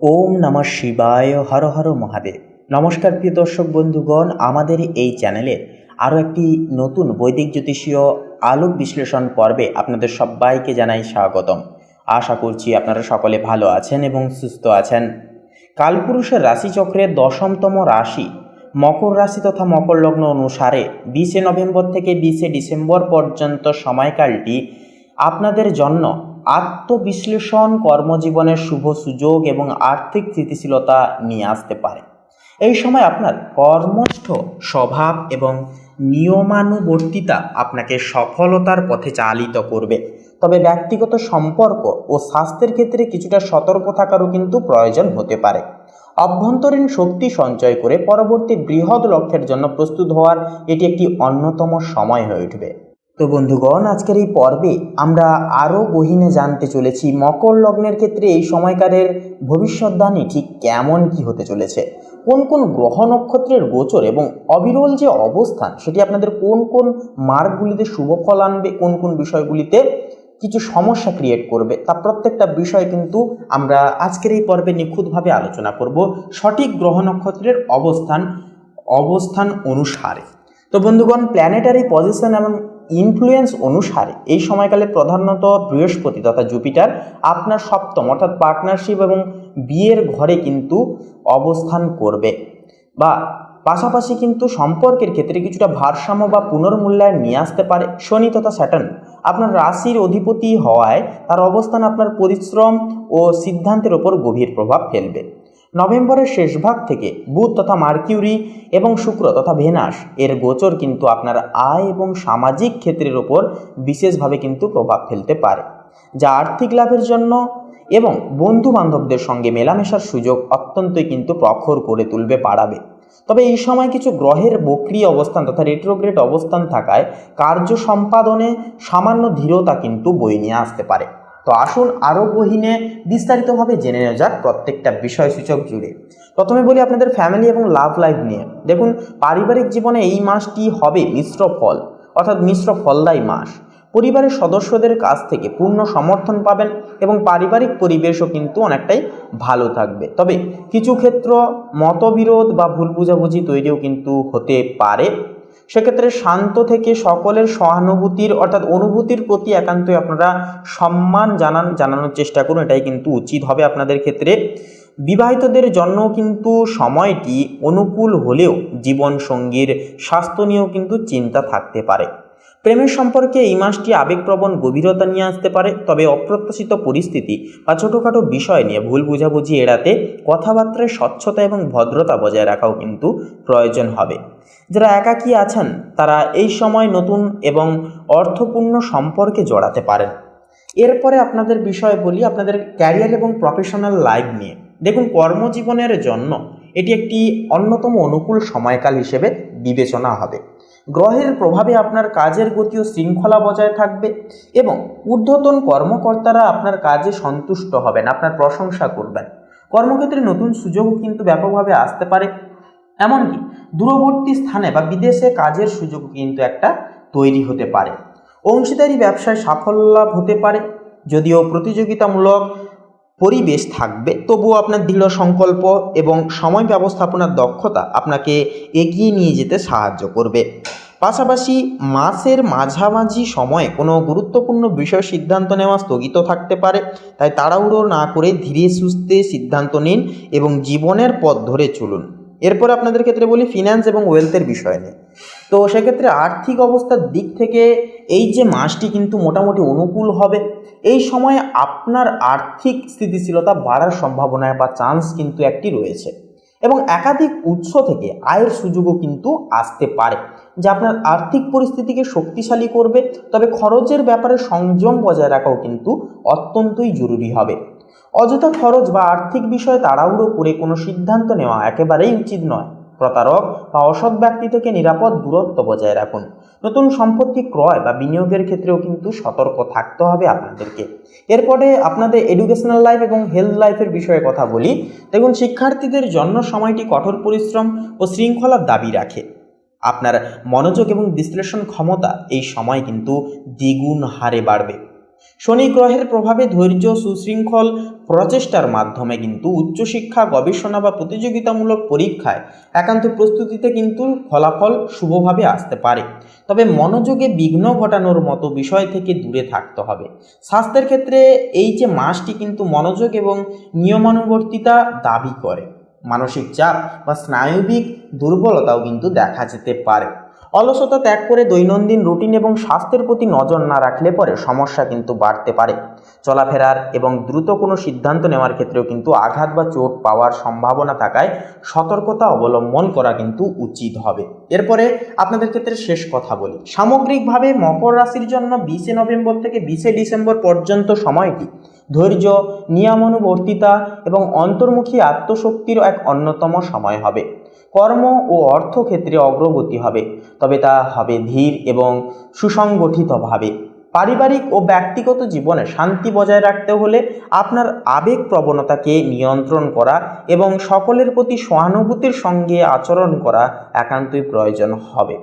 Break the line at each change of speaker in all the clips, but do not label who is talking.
ওম নমঃ শিবায়, হর হর মহাদেব। নমস্কার প্রিয় দর্শক বন্ধুগণ আমাদের এই চ্যানেলে আরও একটি নতুন বৈদিক জ্যোতিষীয় আলোক বিশ্লেষণ পর্বে আপনাদের সবাইকে জানাই স্বাগতম। আশা করছি আপনারা সকলে ভালো আছেন এবং সুস্থ আছেন। কালপুরুষের রাশিচক্রের দশমতম রাশি, মকর রাশি তথা মকর লগ্ন অনুসারে বিশে নভেম্বর থেকে বিশে ডিসেম্বর পর্যন্ত সময়কালটি আপনাদের জন্য আত্মবিশ্লেষণ, কর্মজীবনের শুভ সুযোগ এবং আর্থিক স্থিতিশীলতা নিয়ে আসতে পারে। এই সময় আপনার কর্মস্থ স্বভাব এবং নিয়মানুবর্তিতা আপনাকে সফলতার পথে চালিত করবে। তবে ব্যক্তিগত সম্পর্ক ও স্বাস্থ্যের ক্ষেত্রে কিছুটা সতর্ক থাকারও কিন্তু প্রয়োজন হতে পারে। অভ্যন্তরীণ শক্তি সঞ্চয় করে পরবর্তী বৃহৎ লক্ষ্যের জন্য প্রস্তুত হওয়ার এটি একটি অন্যতম সময় হয়ে উঠবে। তো বন্ধুগণ, আজকের এই পর্বে আমরা আরও গহীনে জানতে চলেছি মকর লগ্নের ক্ষেত্রে এই সময়কারের ভবিষ্যৎবাণী ঠিক কেমন কি হতে চলেছে, কোন কোন গ্রহ নক্ষত্রের গোচর এবং অবিরল যে অবস্থান সেটি আপনাদের কোন কোন মার্গগুলিতে শুভ ফল আনবে, কোন কোন বিষয়গুলিতে কিছু সমস্যা ক্রিয়েট করবে, তা প্রত্যেকটা বিষয় কিন্তু আমরা আজকের এই পর্বে নিখুঁতভাবে আলোচনা করব সঠিক গ্রহ নক্ষত্রের অবস্থান অবস্থান অনুসারে। তো বন্ধুগণ প্ল্যানেটারি পজিশন এবং ইনফ্লুয়েন্স অনুসারে এই সময়কালে প্রধানত বৃহস্পতি তথা জুপিটার আপনার সপ্তম অর্থাৎ পার্টনারশিপ এবং বিয়ের ঘরে কিন্তু অবস্থান করবে। বা পাশাপাশি কিন্তু সম্পর্কের ক্ষেত্রে কিছুটা ভারসাম্য বা পুনর্মূল্যায়ন নিয়ে আসতে পারে শনি তথা স্যাটার্ন। আপনার রাশির অধিপতি হওয়ায় তার অবস্থান আপনার পরিশ্রম ও সিদ্ধান্তের ওপর গভীর প্রভাব ফেলবে। নভেম্বরের শেষ ভাগ থেকে বুধ তথা মার্কিউরি এবং শুক্র তথা ভেনাস এর গোচর কিন্তু আপনার আয় এবং সামাজিক ক্ষেত্রের ওপর বিশেষভাবে কিন্তু প্রভাব ফেলতে পারে, যা আর্থিক লাভের জন্য এবং বন্ধু বান্ধবদের সঙ্গে মেলামেশার সুযোগ অত্যন্তই কিন্তু প্রখর করে তুলবে, বাড়াবে। তবে এই সময় কিছু গ্রহের বক্রি অবস্থান তথা রেট্রোগ্রেড অবস্থান থাকায় কার্য সম্পাদনে সামান্য ধীরতা কিন্তু বই নিয়ে আসতে পারে। তো আসুন আরও গহীনে বিস্তারিতভাবে জেনে নেওয়া যাক প্রত্যেকটা বিষয়সূচক জুড়ে। প্রথমে বলি আপনাদের ফ্যামিলি এবং লাভ লাইফ নিয়ে। দেখুন, পারিবারিক জীবনে এই মাসটি হবে মিশ্র ফল, অর্থাৎ মিশ্র ফলদায়ী মাস। পরিবারের সদস্যদের কাছ থেকে পূর্ণ সমর্থন পাবেন এবং পারিবারিক পরিবেশও কিন্তু অনেকটাই ভালো থাকবে। তবে কিছু ক্ষেত্র মতবিরোধ বা ভুল বুঝাবুঝি তৈরিও কিন্তু হতে পারে। সেক্ষেত্রে শান্ত থেকে সকলের সহানুভূতির অর্থাৎ অনুভূতির প্রতি একান্তই আপনারা সম্মান জানান, জানানোর চেষ্টা করুন, এটাই কিন্তু উচিত হবে আপনাদের ক্ষেত্রে। বিবাহিতদের জন্য কিন্তু সময়টি অনুকূল হলেও জীবনসঙ্গীর স্বাস্থ্য নিয়েও কিন্তু চিন্তা থাকতে পারে। প্রেমের সম্পর্কে এই মাসটি আবেগপ্রবণ গভীরতা নিয়ে আসতে পারে, তবে অপ্রত্যাশিত পরিস্থিতি বা ছোটোখাটো বিষয় নিয়ে ভুল বুঝাবুঝি এড়াতে কথাবার্তায় স্বচ্ছতা এবং ভদ্রতা বজায় রাখাও কিন্তু প্রয়োজন হবে। যারা একাকী আছেন, তারা এই সময় নতুন এবং অর্থপূর্ণ সম্পর্কে জড়াতে পারেন। এরপরে আপনাদের বিষয় বলি, আপনাদের ক্যারিয়ার এবং প্রফেশনাল লাইফ নিয়ে। দেখুন, কর্মজীবনের জন্য এটি একটি অন্যতম অনুকূল সময়কাল হিসেবে বিবেচনা হবে। গ্রহের প্রভাবে আপনার কাজের গতি ও শৃঙ্খলা বজায় থাকবে এবং ঊর্ধ্বতন কর্মকর্তারা আপনার কাজে সন্তুষ্ট হবেন, আপনার প্রশংসা করবেন। কর্মক্ষেত্রে নতুন সুযোগও কিন্তু ব্যাপকভাবে আসতে পারে। এমনকি দূরবর্তী স্থানে বা বিদেশে কাজের সুযোগ কিন্তু একটা তৈরি হতে পারে। অংশীদারি ব্যবসায় সাফল্য লাভ হতে পারে, যদিও প্রতিযোগিতামূলক পরিবেশ থাকবে। তবুও আপনার দৃঢ় সংকল্প এবং সময় ব্যবস্থাপনার দক্ষতা আপনাকে এগিয়ে নিয়ে যেতে সাহায্য করবে। পাশাপাশি মাসের মাঝামাঝি সময়ে কোনো গুরুত্বপূর্ণ বিষয় সিদ্ধান্ত নেওয়া স্থগিত থাকতে পারে, তাই তাড়াহুড়ো না করে ধীরে সুস্থে সিদ্ধান্ত নিন এবং জীবনের পথ ধরে চলুন। এরপর আপনাদের ক্ষেত্রে বলি ফিনান্স এবং ওয়েলথের বিষয় নিয়ে। তো সেক্ষেত্রে আর্থিক অবস্থার দিক থেকে এই যে মাসটি কিন্তু মোটামুটি অনুকূল হবে। এই সময়ে আপনার আর্থিক স্থিতিশীলতা বাড়ার সম্ভাবনা বা চান্স কিন্তু একটি রয়েছে। এবং একাধিক উৎস থেকে আয়ের সুযোগও কিন্তু আসতে পারে, যা আপনার আর্থিক পরিস্থিতিকে শক্তিশালী করবে। তবে খরচের ব্যাপারে সংযম বজায় রাখাও কিন্তু অত্যন্তই জরুরি হবে। অযথা খরচ বা আর্থিক বিষয়ে তাড়াহুড়ো করে কোনো সিদ্ধান্ত নেওয়া একেবারেই উচিত নয়। প্রতারক বা অসৎ ব্যক্তি থেকে নিরাপদ দূরত্ব বজায় রাখুন। নতুন সম্পত্তি ক্রয় বা বিনিয়োগের ক্ষেত্রেও কিন্তু সতর্ক থাকতে হবে আপনাদেরকে। এরপরে আপনাদের এডুকেশনাল লাইফ এবং হেলথ লাইফের বিষয়ে কথা বলি। দেখুন, শিক্ষার্থীদের জন্য সময়টি কঠোর পরিশ্রম ও শৃঙ্খলার দাবি রাখে। আপনার মনোযোগ এবং বিশ্লেষণ ক্ষমতা এই সময় কিন্তু দ্বিগুণ হারে বাড়বে। শনি গ্রহের প্রভাবে ধৈর্য, সুশৃঙ্খল প্রচেষ্টার মাধ্যমে কিন্তু উচ্চশিক্ষা, গবেষণা বা প্রতিযোগিতামূলক পরীক্ষায় একান্ত প্রস্তুতিতে কিন্তু ফলাফল শুভভাবে আসতে পারে। তবে মনোযোগে বিঘ্ন ঘটানোর মতো বিষয় থেকে দূরে থাকতে হবে। স্বাস্থ্যের ক্ষেত্রে এই যে মাসটি কিন্তু মনোযোগ এবং নিয়মানুবর্তিতা দাবি করে। মানসিক চাপ বা স্নায়বিক দুর্বলতাও কিন্তু দেখা যেতে পারে। অলসতা ত্যাগ করে দৈনন্দিন রুটিন এবং স্বাস্থ্যের প্রতি নজর না রাখলে পরে সমস্যা কিন্তু বাড়তে পারে। চলাফেরার এবং দ্রুত কোনো সিদ্ধান্ত নেওয়ার ক্ষেত্রেও কিন্তু আঘাত বা চোট পাওয়ার সম্ভাবনা থাকায় সতর্কতা অবলম্বন করা কিন্তু উচিত হবে। এরপরে আপনাদের ক্ষেত্রে শেষ কথা বলি। সামগ্রিকভাবে মকর রাশির জন্য বিশে নভেম্বর থেকে বিশে ডিসেম্বর পর্যন্ত সময়টি ধৈর্য, নিয়মানুবর্তিতা এবং অন্তর্মুখী আত্মশক্তির এক অন্যতম সময় হবে। কর্ম ও অর্থক্ষেত্রে অগ্রগতি হবে, তবে তা হবে ধীর এবং সুসংগঠিতভাবে। পারিবারিক ও ব্যক্তিগত জীবনে শান্তি বজায় রাখতে হলে আপনার আবেগ প্রবণতাকে নিয়ন্ত্রণ করা এবং সকলের প্রতি সহানুভূতির সঙ্গে আচরণ করা একান্তই প্রয়োজন হবে।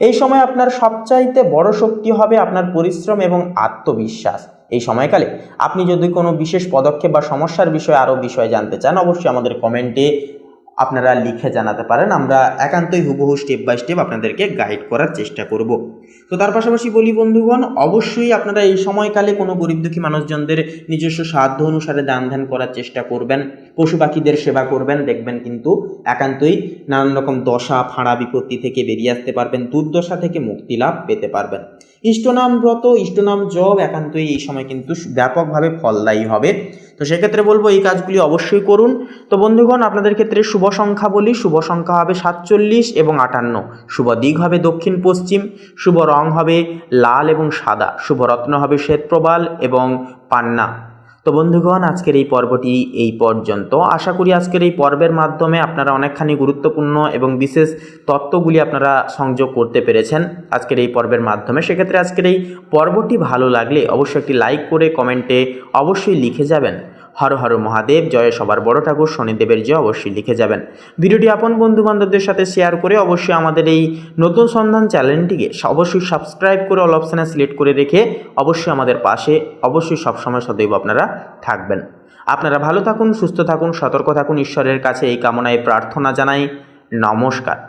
এই সময় আপনার সবচাইতে বড় শক্তি হবে আপনার পরিশ্রম এবং আত্মবিশ্বাস। এই সময়কালে আপনি যদি কোনো বিশেষ পদক্ষেপ বা সমস্যার বিষয়ে আরও বিষয় জানতে চান, অবশ্যই আমাদের কমেন্টে আপনারা লিখে জানাতে পারেন, আমরা একান্তই হুবহু স্টেপ বাই স্টেপ আপনাদেরকে গাইড করার চেষ্টা করব। তো তার পাশাপাশি বলি বন্ধুগণ, অবশ্যই আপনারা এই সময়কালে কোনো গরিব দুঃখী মানুষজনদের নিজস্ব সাধ্য অনুসারে দান ধ্যান করার চেষ্টা করবেন, পশু পাখিদের সেবা করবেন, দেখবেন কিন্তু একান্তই নানান রকম দশা, ফাঁড়া বিপত্তি থেকে বেরিয়ে আসতে পারবেন, দুর্দশা থেকে মুক্তি লাভ পেতে পারবেন। ইষ্টনাম ব্রত, ইষ্টনাম জব একান্তই এই সময় কিন্তু ব্যাপকভাবে ফলদায়ী হবে। তো সেক্ষেত্রে বলব এই কাজগুলি অবশ্যই করুন। তো বন্ধুগণ, আপনাদের ক্ষেত্রে শুভ সংখ্যা বলি শুভ সংখ্যা হবে সাতচল্লিশ এবং আটান্ন। শুভ দিক হবে দক্ষিণ পশ্চিম, শুভ রং হবে লাল এবং সাদা, শুভ রত্ন হবে শ্বেতপ্রবাল এবং পান্না। তো বন্ধুগণ, আজকের এই পর্বটি এই পর্যন্ত। আশা করি আজকের এই পর্বের মাধ্যমে আপনারা অনেকখানি গুরুত্বপূর্ণ এবং বিশেষ তত্ত্বগুলি আপনারা সংযোগ করতে পেরেছেন আজকের এই পর্বের মাধ্যমে। সেক্ষেত্রে আজকের এই পর্বটি ভালো লাগলে অবশ্যই একটি লাইক করে কমেন্টে অবশ্যই লিখে যাবেন। হর হর মহাদেব, জয় সবার বড় ঠাকুর, শনিদেবের জয় অবশ্যই লিখে যাবেন। ভিডিওটি আপন বন্ধু বান্ধবদের সাথে শেয়ার করে অবশ্যই আমাদের এই নতুন সন্ধান চ্যানেলটিকে অবশ্যই সাবস্ক্রাইব করে অল অপশানে সিলেক্ট করে রেখে অবশ্যই আমাদের পাশে অবশ্যই সবসময় সদৈব আপনারা থাকবেন। আপনারা ভালো থাকুন, সুস্থ থাকুন, সতর্ক থাকুন, ঈশ্বরের কাছে এই কামনায় প্রার্থনা জানাই। নমস্কার।